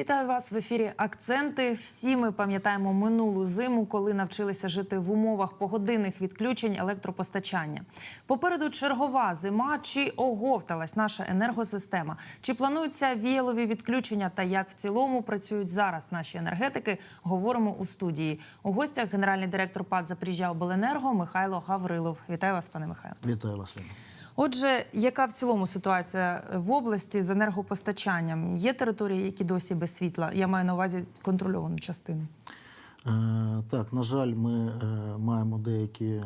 Вітаю вас в ефірі Акценти. Всі ми пам'ятаємо минулу зиму, коли навчилися жити в умовах погодинних відключень електропостачання. Попереду чергова зима. Чи оговталась наша енергосистема? Чи плануються віялові відключення? Та як в цілому працюють зараз наші енергетики? Говоримо у студії. У гостях генеральний директор ПАД Запоріжжя Обленерго Михайло Гаврилов. Вітаю вас, пане Михайло. Вітаю вас, Лена. Отже, яка в цілому ситуація в області з енергопостачанням? Є території, які досі без світла? Я маю на увазі контрольовану частину. Е, так, на жаль, ми е, маємо деякі е,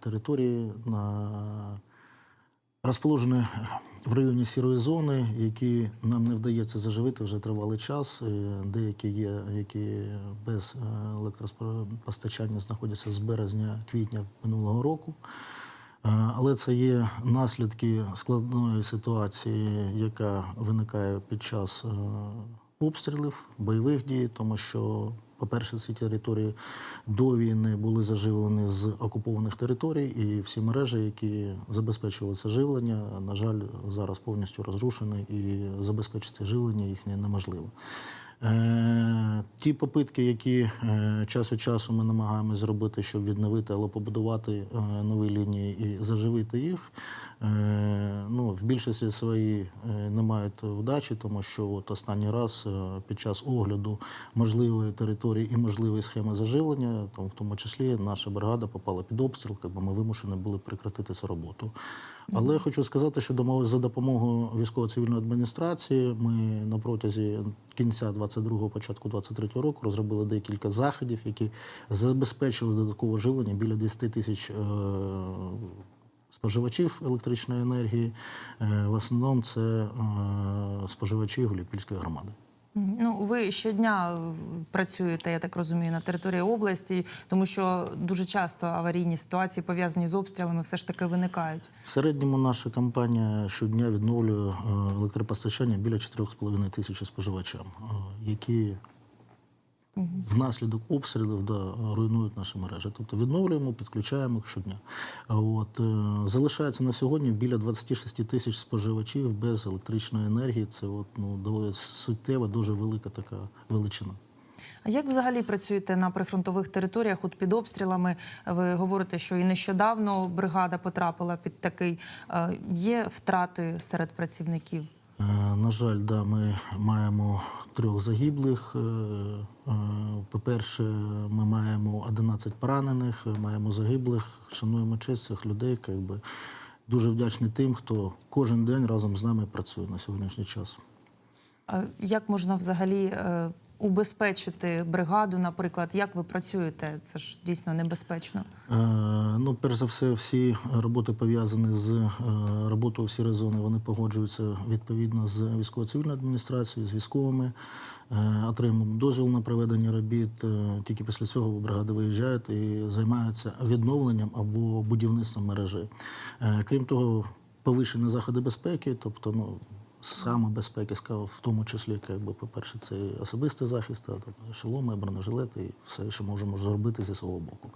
території на розположені в районі сірої зони, які нам не вдається заживити вже тривалий час. Е, Деякі є, які без е, електропостачання знаходяться з березня-квітня минулого року. Е, Але це є наслідки складної ситуації, яка виникає під час е, обстрілів, бойових дій, тому що, по-перше, ці території до війни були заживлені з окупованих територій, і всі мережі, які забезпечували це живлення, на жаль, зараз повністю розрушені, і забезпечити живлення їхнє неможливо. Е, Ті попитки, які е, час від часу ми намагаємося зробити, щоб відновити або побудувати е, нові лінії і заживити їх, ну, в більшості своїй е, не мають вдачі, тому що от останній раз під час огляду можливої території і можливої схеми заживлення, там, в тому числі наша бригада попала під обстріл, бо ми вимушені були прекратити цю роботу. Але хочу сказати, що за допомогою військово-цивільної адміністрації ми на протязі кінця 22-го, початку 23-го року розробили декілька заходів, які забезпечили додаткове живлення біля 10 тисяч е, споживачів електричної енергії. Е, в основному це е, споживачі Гуліпільської громади. Ну, ви щодня е, працюєте, я так розумію, на території області, тому що дуже часто аварійні ситуації пов'язані з обстрілами все ж таки виникають. В середньому наша компанія щодня відновлює е, електропостачання біля 4,5 тисяч споживачам, е, які внаслідок обстрілів да, руйнують наші мережі. Тобто відновлюємо, підключаємо їх щодня. От, е, залишається на сьогодні біля 26 тисяч споживачів без електричної енергії. Це от, ну, доволі суттєва, дуже велика така величина. А як взагалі працюєте на прифронтових територіях? От під обстрілами ви говорите, що і нещодавно бригада потрапила під такий. Е, Є втрати серед працівників? Е, На жаль, да, ми маємо трьох загиблих. Е, е, По-перше, ми маємо 11 поранених, е, маємо загиблих. Шануємо честь цих людей. Якби. Дуже вдячний тим, хто кожен день разом з нами працює на сьогоднішній час. Як можна взагалі убезпечити бригаду, наприклад? Як ви працюєте? Це ж дійсно небезпечно. Е, Ну, перш за все, всі роботи пов'язані з е, роботою в сірій зони, вони погоджуються відповідно з військово-цивільною адміністрацією, з військовими. Е, Отримуємо дозвіл на проведення робіт. Е, Тільки після цього бригади виїжджають і займаються відновленням або будівництвом мережі. Е, Крім того, повищені заходи безпеки, тобто, ну. Саме безпеки, ска- в тому числі, якби, по-перше, це і особистий захист, а, тобто шоломи, бронежилети і все, що можемо зробити зі свого боку.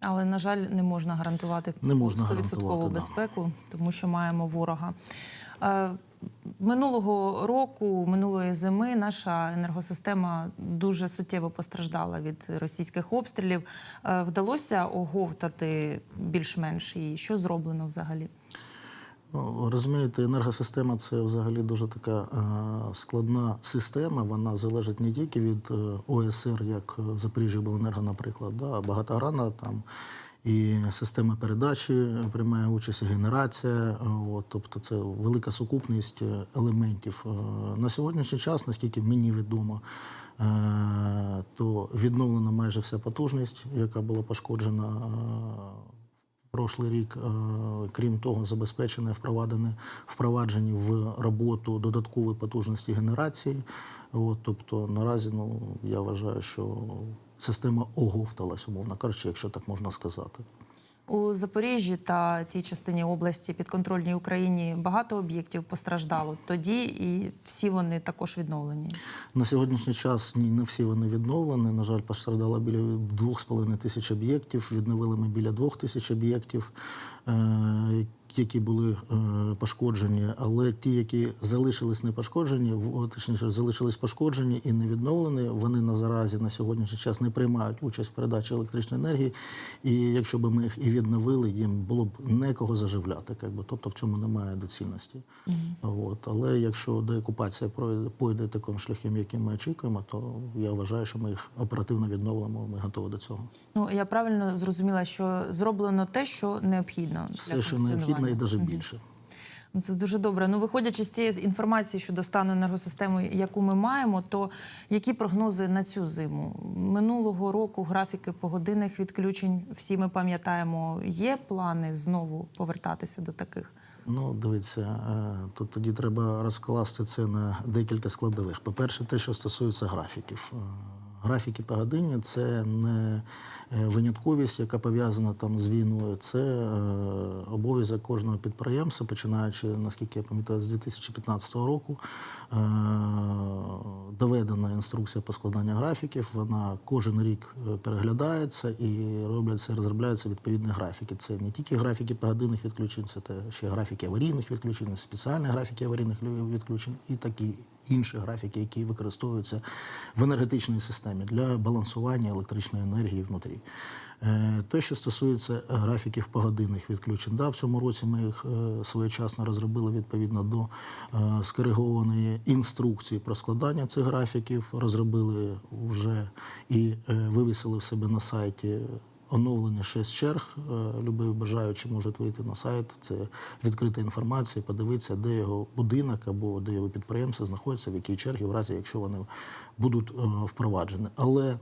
Але на жаль, не можна гарантувати Не можна 100% гарантувати, да. безпеку, тому що маємо ворога. Минулого року, минулої зими, наша енергосистема дуже суттєво постраждала від російських обстрілів. Вдалося оговтати більш-менш її. Що зроблено взагалі? Розумієте, енергосистема це взагалі дуже така е, складна система. Вона залежить не тільки від е, ОСР, як е, Запоріжжя Обленерго, наприклад, да, багатогранна там. І система передачі приймає участь, і генерація. От, тобто це велика сукупність елементів. На сьогоднішній час, наскільки мені відомо, то відновлена майже вся потужність, яка була пошкоджена Прошлий рік, е, крім того, забезпечене впровадене впроваджені в роботу додаткової потужності генерації. От, тобто наразі ну, я вважаю, що система оговталась, умовно кажучи, якщо так можна сказати. У Запоріжжі та тій частині області підконтрольній Україні багато об'єктів постраждало тоді, і всі вони також відновлені. На сьогоднішній час ні, не всі вони відновлені. На жаль, постраждало біля 2,5 тисяч об'єктів. Відновили ми біля 2 тисяч об'єктів. Які були е, пошкоджені, але ті, які залишились не пошкоджені, в- точніше, залишились пошкоджені і не відновлені, вони на заразі на сьогоднішній час не приймають участь в передачі електричної енергії. І якщо б ми їх і відновили, їм було б некого заживляти. Якби. Тобто в цьому немає доцільності. От. Але якщо деокупація пройде- пойде таким шляхом, яким ми очікуємо, то я вважаю, що ми їх оперативно відновимо. Ми готові до цього. Ну я правильно зрозуміла, що зроблено те, що необхідно для що необхідно, і функціонування. навіть більше. Ну, Це дуже добре. Ну, виходячи з цієї інформації щодо стану енергосистеми, яку ми маємо, то які прогнози на цю зиму? Минулого року графіки погодинних відключень, всі ми пам'ятаємо, є плани знову повертатися до таких? Ну, дивіться, е, тут тоді треба розкласти це на декілька складових. По-перше, те, що стосується графіків. Е, Графіки погодинні – це не винятковість, яка пов'язана там з війною. Це е, обов'язок кожного підприємства, починаючи, наскільки я пам'ятаю, з 2015 року. Е, Доведена інструкція по складанню графіків. Вона кожен рік е, переглядається і робляться, розробляються відповідні графіки. Це не тільки графіки погодинних відключень, це ще графіки аварійних відключень, спеціальні графіки аварійних відключень і такі інші графіки, які використовуються в енергетичній системі для балансування електричної енергії внутрі. Е, Те, що стосується графіків погодинних відключень, да, в цьому році ми їх е, своєчасно розробили відповідно до е, скоригованої інструкції про складання цих графіків, розробили вже і е, вивісили в себе на сайті. Оновлені шість черг. Любий бажаючий може вийти на сайт. Це відкрита інформація, подивитися, де його будинок або де його підприємство знаходиться, в якій чергі, в разі якщо вони будуть е, впроваджені. Але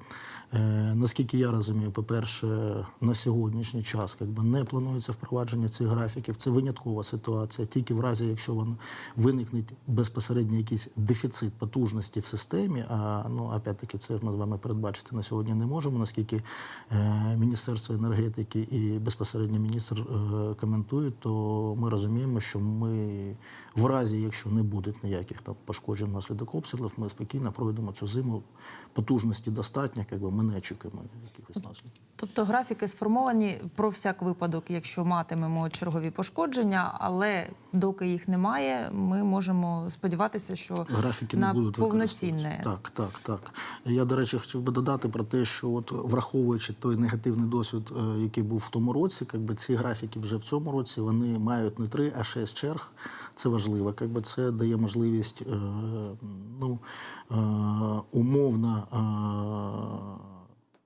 е, наскільки я розумію, по-перше, на сьогоднішній час якби, не планується впровадження цих графіків. Це виняткова ситуація. Тільки в разі, якщо він виникне безпосередньо якийсь дефіцит потужності в системі. А ну опять-таки, це ми з вами передбачити на сьогодні не можемо, наскільки е, Міністерство енергетики і безпосередньо міністр коментують, то ми розуміємо, що ми в разі, якщо не буде ніяких там пошкоджень внаслідок обстрілів, ми спокійно пройдемо цю зиму. Потужності достатньо, якби ми не очікуємо якихось наслідків. Тобто графіки сформовані про всяк випадок, якщо матимемо чергові пошкодження, але доки їх немає, ми можемо сподіватися, що Графіки на не будуть повноцінне. Так, так, так. Я, до речі, хотів би додати про те, що от враховуючи той негативний досвід, е, який був в тому році, якби ці графіки вже в цьому році вони мають не три, а шість черг. Це важливо. Якби це дає можливість е, ну, е, умовно. Е,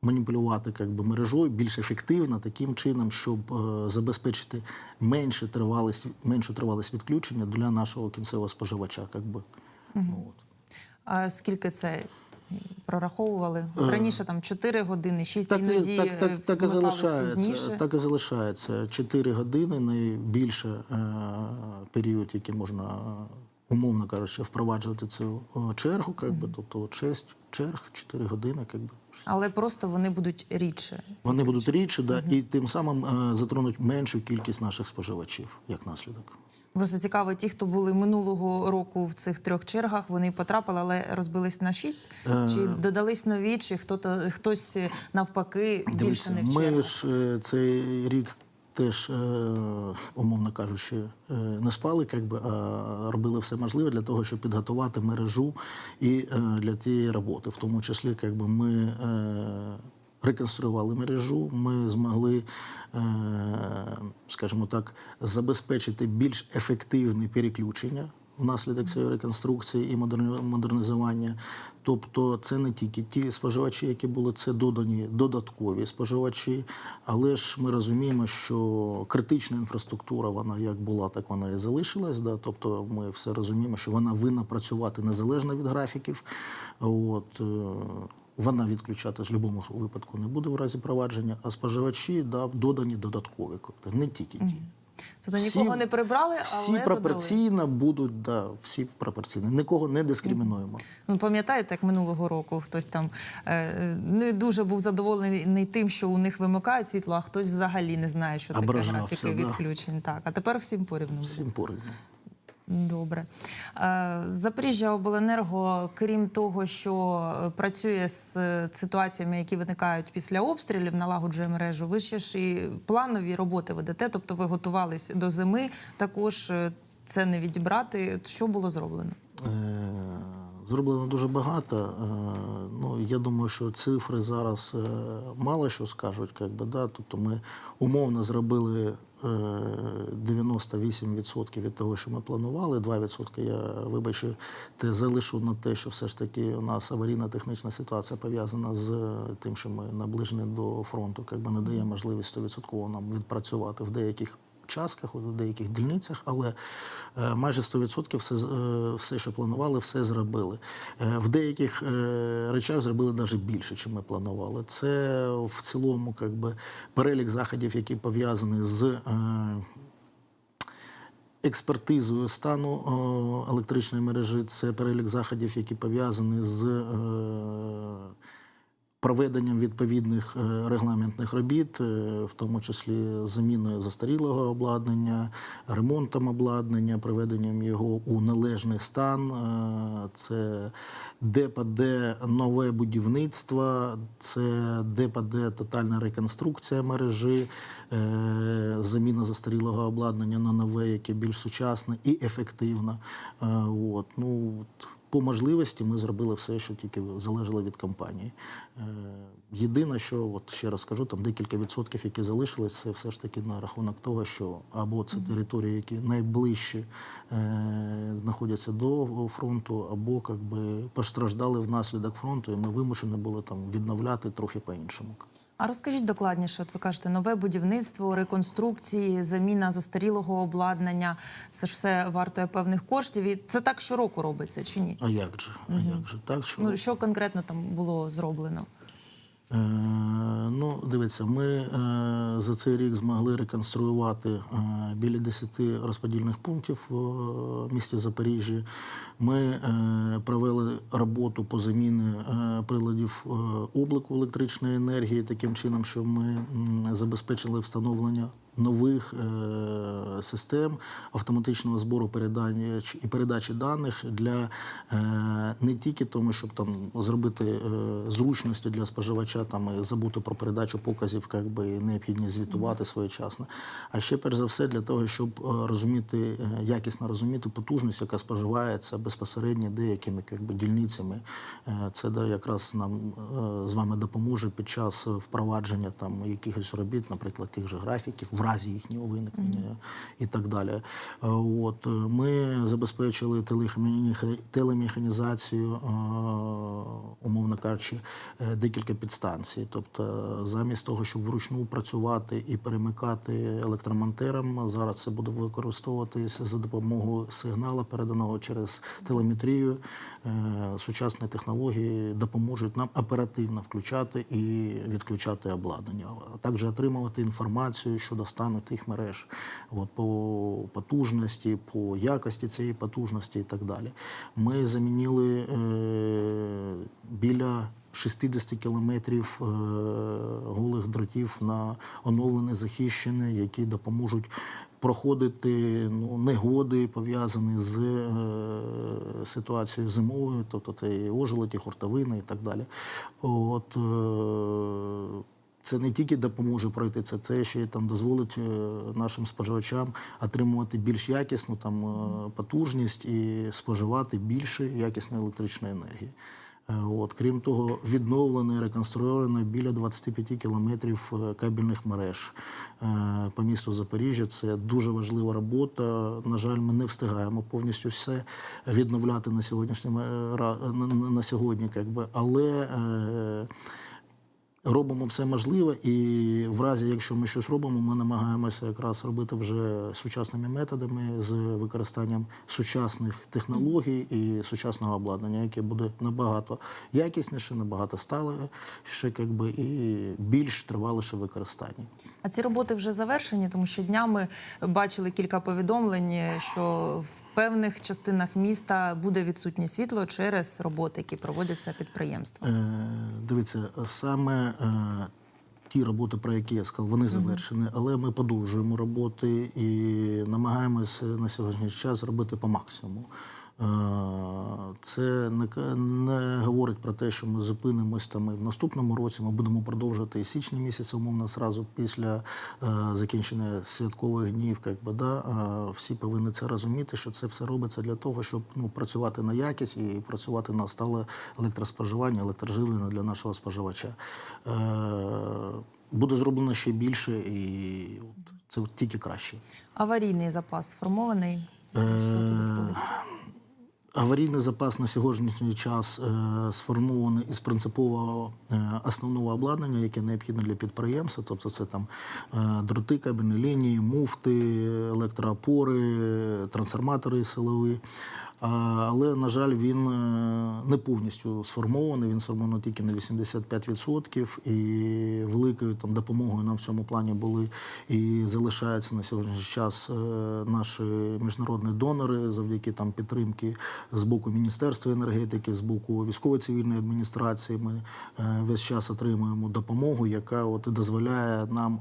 маніпулювати як би, мережою більш ефективно таким чином, щоб е, забезпечити менше тривалість, меншу тривалість відключення для нашого кінцевого споживача. Як би. От. А скільки це прораховували? От раніше там 4 години, 6, Е. Так, іноді так, так, так і залишається. пізніше. Так і залишається. Чотири години найбільше е, період, який можна, умовно кажучи, впроваджувати цю е, чергу, як би, тобто от шість черг, чотири години, як би. Але просто вони будуть рідше. Вони будуть рідше, да, і тим самим е, затронуть меншу кількість наших споживачів як наслідок. Просто цікаво, ті, хто були минулого року в цих трьох чергах, вони потрапили, але розбились на шість. Е. Чи додались нові, чи хто-то хтось навпаки більше Дивіться, не в ми ж цей рік теж, е, умовно кажучи, е, не спали, як би, а робили все можливе для того, щоб підготувати мережу і е, для тієї роботи. В тому числі, як би, ми реконструювали мережу, ми змогли, скажімо так, забезпечити більш ефективне переключення. Внаслідок цієї реконструкції і модерні- модернізування. Тобто це не тільки ті споживачі, які були, це додані додаткові споживачі. Але ж ми розуміємо, що критична інфраструктура, вона як була, так вона і залишилась. Да? Тобто ми все розуміємо, що вона винна працювати незалежно від графіків. От, е, вона відключатись в будь-якому випадку не буде в разі провадження, а споживачі да, додані додаткові, тобто не тільки ті. Тобто нікого не прибрали, але всі додали. пропорційно будуть, да, всі пропорційно. Нікого не дискримінуємо. Ну, пам'ятаєте, як минулого року хтось там е, не дуже був задоволений тим, що у них вимикають світло, а хтось взагалі не знає, що таке графіки да. відключень. Так, а тепер всім порівну. Всім порівну. Добре. Е, Запоріжжя Обленерго, крім того, що е, працює з е, ситуаціями, які виникають після обстрілів, налагоджує мережу. Ви ще ж і планові роботи ведете, тобто ви готувались до зими. Також це не відібрати. Що було зроблено? Зроблено дуже багато. Ну, я думаю, що цифри зараз мало що скажуть. Как би, да? Тобто ми умовно зробили 98% від того, що ми планували. 2% я вибачу, те залишу на те, що все ж таки у нас аварійна технічна ситуація пов'язана з тим, що ми наближені до фронту, как би не дає можливість 100% нам відпрацювати в деяких частках, у деяких дільницях, але е, майже 100% все, е, все, що планували, все зробили. Е, В деяких речах зробили навіть більше, ніж ми планували. Це в цілому как би, перелік заходів, які пов'язані з. Експертизою стану електричної мережі це перелік заходів, які пов'язані з проведенням відповідних е, регламентних робіт, е, в тому числі заміною застарілого обладнання, ремонтом обладнання, приведенням його у належний стан. Е, Це ДПД нове будівництво, це ДПД тотальна реконструкція мережі, заміна застарілого обладнання на нове, яке більш сучасне і ефективне. От. Ну, по можливості ми зробили все, що тільки залежало від компанії. Е, Єдине, що от ще раз скажу, там декілька відсотків, які залишились, це все ж таки на рахунок того, що або це території, які найближче е, знаходяться до фронту, або как би, постраждали внаслідок фронту, і ми вимушені були там відновляти трохи по-іншому. А розкажіть докладніше, от ви кажете, нове будівництво, реконструкції, заміна застарілого обладнання. Це ж все вартує певних коштів. І це так щороку робиться чи ні? А як же? А як же? Так, що Ну що конкретно там було зроблено? Е, Ну, дивіться, ми е, за цей рік змогли реконструювати е, біля 10 розподільних пунктів в місті Запоріжжі. Ми провели роботу по заміні приладів обліку електричної енергії таким чином, що ми забезпечили встановлення нових е, систем автоматичного збору передач і передачі даних для е, не тільки тому, щоб там зробити е, зручності для споживача, там і забути про передачу показів, як би і необхідність звітувати своєчасно, а ще перш за все для того, щоб розуміти якісно розуміти потужність, яка споживається безпосередньо деякими як би, дільницями. Це якраз нам з вами допоможе під час впровадження там якихось робіт, наприклад, тих же графіків, разі їхнього виникнення і так далі. Е, От е, ми забезпечили телемеханізацію, е, умовно кажучи, декілька підстанцій. Тобто, замість того, щоб вручну працювати і перемикати електромонтерам, зараз це буде використовуватися за допомогою сигнала, переданого через телеметрію. Сучасні технології допоможуть нам оперативно включати і відключати обладнання, а також отримувати інформацію щодо стану тих мереж, от, по потужності, по якості цієї потужності і так далі. Ми замінили е, біля 60 кілометрів е, голих дротів на оновлене захищене, які допоможуть проходити ну, негоди, пов'язані з е, ситуацією зимовою, тобто це і ожеледь, і хуртовини і так далі. От, е, це не тільки допоможе пройти це, це ще там дозволить е, нашим споживачам отримувати більш якісну там е, потужність і споживати більше якісної електричної енергії. Е, От, крім того, відновлено і реконструйовано біля 25 кілометрів кабельних мереж по місту Запоріжжя. Це дуже важлива робота. На жаль, ми не встигаємо повністю все відновляти на сьогоднішньому на, сьогодні, якби. але робимо все можливе, і в разі, якщо ми щось робимо, ми намагаємося якраз робити вже сучасними методами з використанням сучасних технологій і сучасного обладнання, яке буде набагато якісніше, набагато сталіше, якби, і більш триваліше використання. А ці роботи вже завершені, тому що днями бачили кілька повідомлень, що в певних частинах міста буде відсутнє світло через роботи, які проводяться підприємством. Е, Дивіться, саме ті роботи, про які я сказав, вони завершені, але ми продовжуємо роботи і намагаємося на сьогоднішній час робити по максимуму. Це не, не говорить про те, що ми зупинимось там і в наступному році. Ми будемо продовжувати і січні місяці, умовно, зразу після е, закінчення святкових днів. Як би, да? Всі повинні це розуміти, що це все робиться для того, щоб ну, працювати на якість і працювати на стале електроспоживання, електроживлення для нашого споживача. Е, буде зроблено ще більше, і це тільки краще. Аварійний запас сформований. Е, Що туди входить? Аварійний запас на сьогоднішній час е, сформований із принципового е, основного обладнання, яке необхідне для підприємства. Тобто це там е, дроти, кабельні лінії, муфти, електроопори, трансформатори силові. Але, на жаль, він е, не повністю сформований. Він сформований тільки на 85%. І великою там допомогою нам в цьому плані були і залишаються на сьогоднішній час е, наші міжнародні донори завдяки там підтримки з боку Міністерства енергетики, з боку військово-цивільної адміністрації. Ми е, весь час отримуємо допомогу, яка от дозволяє нам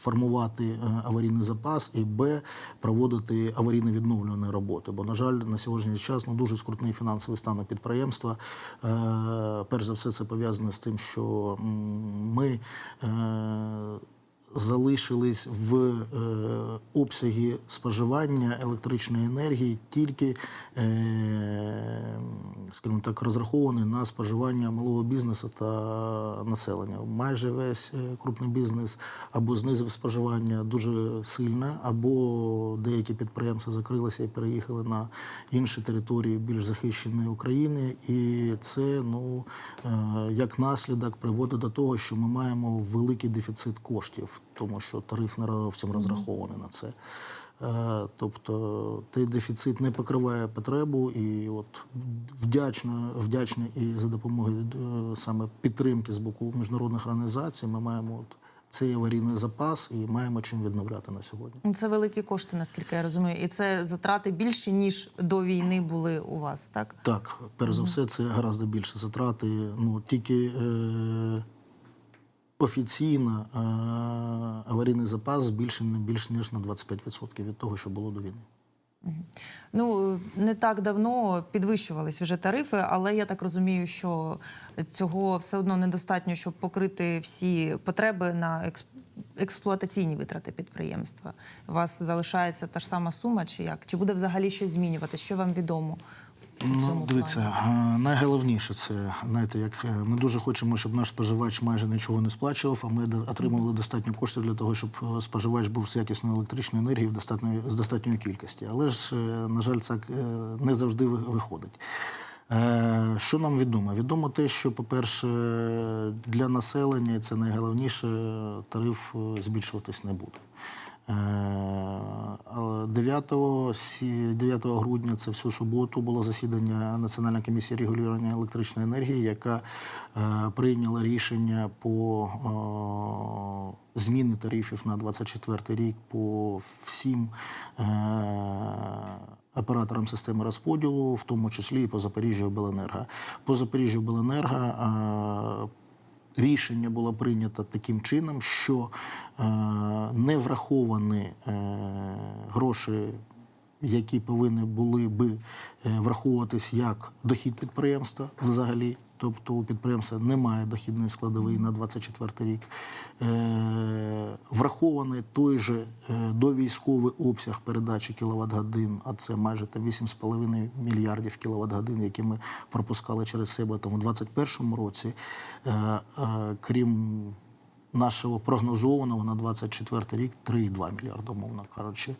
формувати е, аварійний запас і б проводити аварійно відновлювані роботи. Бо, на жаль, на сьогоднішній час ну, дуже скрутний фінансовий стан підприємства. Е, перш за все, це пов'язане з тим, що ми. Залишились в е, обсягі споживання електричної енергії тільки, е, скажімо так, розрахований на споживання малого бізнесу та населення. Майже весь е, крупний бізнес або знизив споживання дуже сильно, або деякі підприємства закрилися і переїхали на інші території більш захищені України. І це ну як наслідок приводить до того, що ми маємо великий дефіцит коштів, тому що тариф не зовсім розрахований на це. Е, Тобто цей дефіцит не покриває потребу, і от вдячно, вдячні і за допомогою е, саме підтримки з боку міжнародних організацій, ми маємо от цей аварійний запас і маємо чим відновляти на сьогодні. Ну, Це великі кошти, наскільки я розумію, і це затрати більші ніж до війни були у вас, так? Так, перш за все, це гораздо більше затрати. Ну тільки е, офіційно е, аварійний запас збільшений більш ніж на 25% від того, що було до війни. Ну не так давно підвищувались вже тарифи, але я так розумію, що цього все одно недостатньо, щоб покрити всі потреби на експлуатаційні витрати підприємства. У вас залишається та ж сама сума, чи як? Чи буде взагалі щось змінювати? Що вам відомо? Ну, дивіться, е, найголовніше це знаєте, як е, ми дуже хочемо, щоб наш споживач майже нічого не сплачував, а ми отримували достатньо коштів для того, щоб е, споживач був з якісною електричною енергією в достатньої з достатньої кількості. Але ж, на жаль, це не завжди ви- виходить. Що нам відомо? Відомо те, що, по-перше, для населення це найголовніше, тариф збільшуватись не буде. Е, але 9, сі- 9 грудня, це всю суботу, було засідання Національної комісії регулювання електричної енергії, яка е, прийняла рішення по е, зміни тарифів на 24 рік по всім е, операторам системи розподілу, в тому числі і по Запоріжжю Обленерго. По Запоріжжю Обленерго е, рішення було прийнято таким чином, що е, не враховані е, гроші, які повинні були би е, враховуватись як дохід підприємства взагалі. Тобто у підприємства немає дохідної складової на 24 рік. Е, врахований той же е, довійськовий обсяг передачі кіловат годин, а це майже 8,5 мільярдів кіловат годин, які ми пропускали через себе там у 2021 році. Е, крім нашого прогнозованого на 24 рік 3,2 мільярда, умовно кажучи.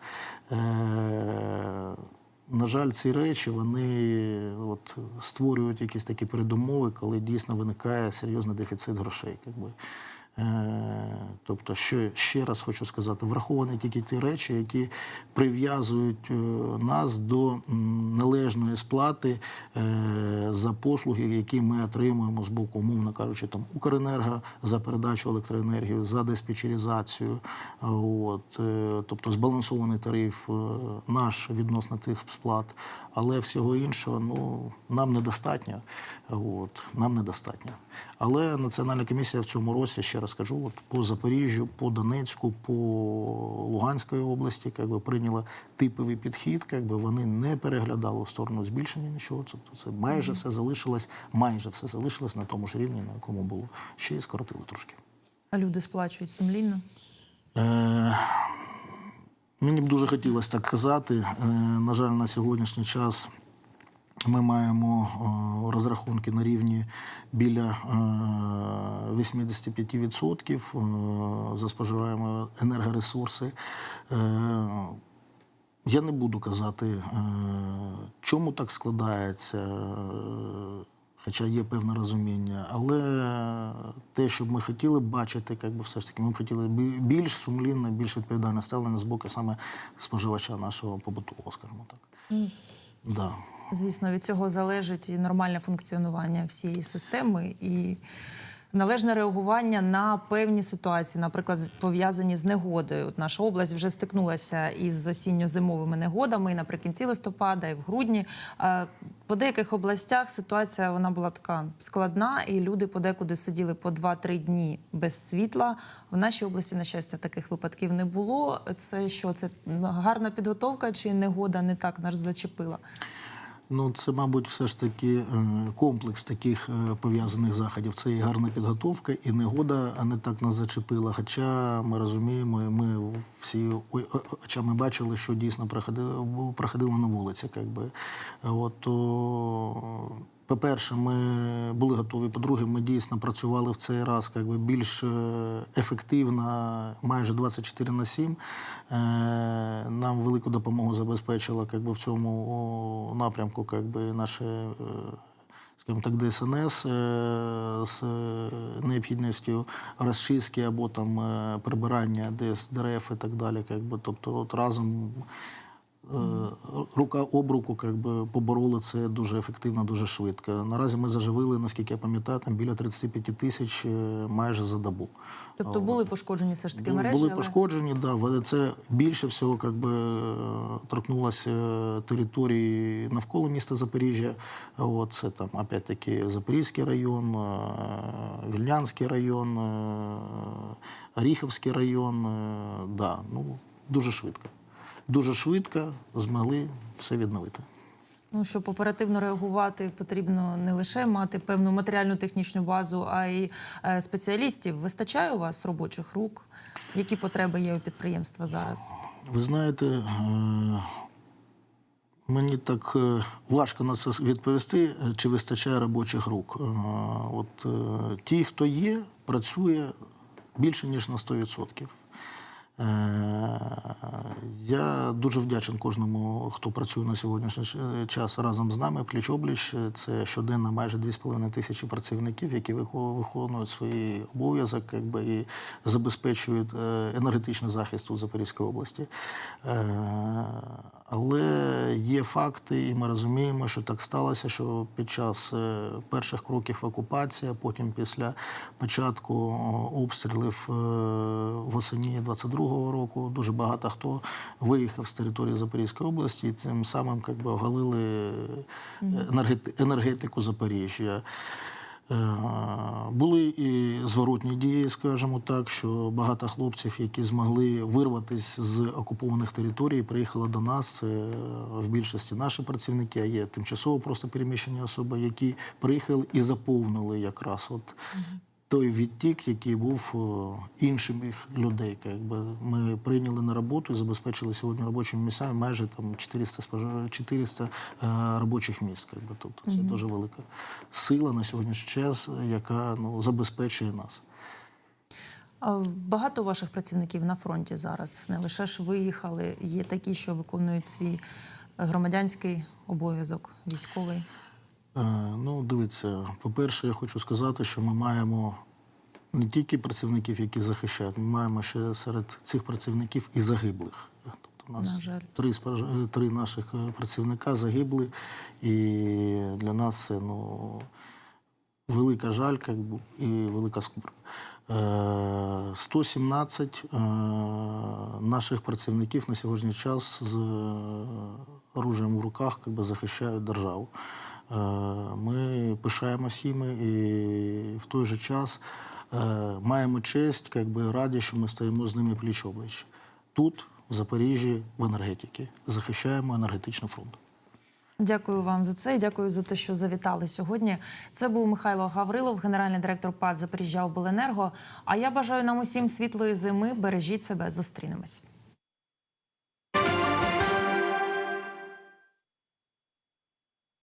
На жаль, ці речі вони от, створюють якісь такі передумови, коли дійсно виникає серйозний дефіцит грошей. Якби. Е, тобто, що ще раз хочу сказати, враховані тільки ті речі, які прив'язують е, нас до належної сплати е, за послуги, які ми отримуємо з боку, умовно кажучи, там Укренерго за передачу електроенергії, за диспетчеризацію. Е, От, тобто збалансований тариф наш відносно тих сплат, але всього іншого ну, нам недостатньо. От, нам недостатньо. Але Національна комісія в цьому році, ще раз скажу, от по Запоріжжю, по Донецьку, по Луганської області, як би прийняла типовий підхід, як би вони не переглядали в сторону збільшення нічого. Тобто це майже все залишилось, майже все залишилось на тому ж рівні, на якому було. Ще й скоротили трошки. А люди сплачують сумлінно. Е, Мені б дуже хотілося так казати. Е, На жаль, на сьогоднішній час ми маємо розрахунки на рівні біля е, 85% е, за споживаємо енергоресурси. Е, Я не буду казати, чому так складається, хоча є певне розуміння, але те, що б ми хотіли бачити, як би все ж таки, ми б хотіли бі- більш сумлінне, більш відповідальне ставлення з боку саме споживача нашого побутового, скажімо так. Да. Звісно, від цього залежить і нормальне функціонування всієї системи і належне реагування на певні ситуації, наприклад, пов'язані з негодою. От наша область вже стикнулася із осінньо-зимовими негодами і наприкінці листопада, і в грудні. По деяких областях ситуація вона була така складна, і люди подекуди сиділи по 2-3 дні без світла. В нашій області, на щастя, таких випадків не було. Це що? Це гарна підготовка чи негода не так нас зачепила? Ну, це, мабуть, все ж таки е, комплекс таких е, пов'язаних заходів. Це і гарна підготовка, і негода не так нас зачепила. Хоча ми розуміємо, ми всі очами бачили, що дійсно проходило, проходило на вулиці. Якби. От, то, по-перше, ми були готові. По-друге, ми дійсно працювали в цей раз як би, більш е, ефективно, майже 24 на 7. Е, Нам велику допомогу забезпечила як би, в цьому напрямку як би, наше. е, Скажімо так, ДСНС з необхідністю розчистки або там прибирання десь дерев і так далі. Як би, тобто, от разом рука об руку як би, побороли це дуже ефективно, дуже швидко. Наразі ми заживили, наскільки я пам'ятаю, там біля 35 тисяч е, майже за добу. Тобто були пошкоджені все ж таки мережі, Були але пошкоджені, да. Це більше всього как би, е, торкнулося території навколо міста Запоріжжя. От, це там, опять-таки, Запорізький район, е, Вільнянський район, е, Оріховський район. е, Да, ну, дуже швидко. Дуже швидко змогли все відновити. ну щоб оперативно реагувати, потрібно не лише мати певну матеріальну технічну базу, а й е, спеціалістів. Вистачає у вас робочих рук? Які потреби є у підприємства зараз? Ви знаєте, е, мені так е, важко на це відповісти, чи вистачає робочих рук. От ті, хто є, працює більше ніж на 100%. Е, Я дуже вдячен кожному, хто працює на сьогоднішній час разом з нами, пліч-обліч. Це щоденно майже 2,5 тисячі працівників, які вико- виконують свої обов'язок якби, і забезпечують е, енергетичний захист у Запорізькій області. Але є факти, і ми розуміємо, що так сталося, що під час е, перших кроків окупації, потім після початку обстрілів е, восені 22-го року, дуже багато хто виїхав з території Запорізької області і цим самим би, оголили е, енергетику Запоріжжя. Е, Були і зворотні дії, скажімо так, що багато хлопців, які змогли вирватися з окупованих територій, приїхали до нас. Це е, в більшості наші працівники, а є тимчасово просто переміщені особи, які приїхали і заповнили якраз от той відтік, який був е, іншим їх людей. Якби ми прийняли на роботу і забезпечили сьогодні робочими місцями майже там 400, спожив- 400 е, робочих місць. Якби. Тобто це дуже велика сила на сьогоднішній час, яка ну, забезпечує нас. Багато ваших працівників на фронті зараз не лише ж виїхали, є такі, що виконують свій громадянський обов'язок військовий. Е, Ну, дивіться, по-перше, я хочу сказати, що ми маємо не тільки працівників, які захищають, ми маємо ще серед цих працівників і загиблих. Тобто у нас На жаль. три, три наших е, працівника загибли, і для нас це ну, велика жаль як і велика скорбь. Е, 117 е, наших працівників на сьогоднішній час з оружієм в руках би, захищають державу. Е, Ми пишаємося їми і в той же час е, маємо честь, якби раді, що ми стоїмо з ними пліч обліч. Тут, в Запоріжжі, в енергетиці, захищаємо енергетичний фронт. Дякую вам за це. Дякую за те, що завітали сьогодні. Це був Михайло Гаврилов, генеральний директор ПАД Запоріжжя Обленерго. А я бажаю нам усім світлої зими. Бережіть себе, зустрінемось.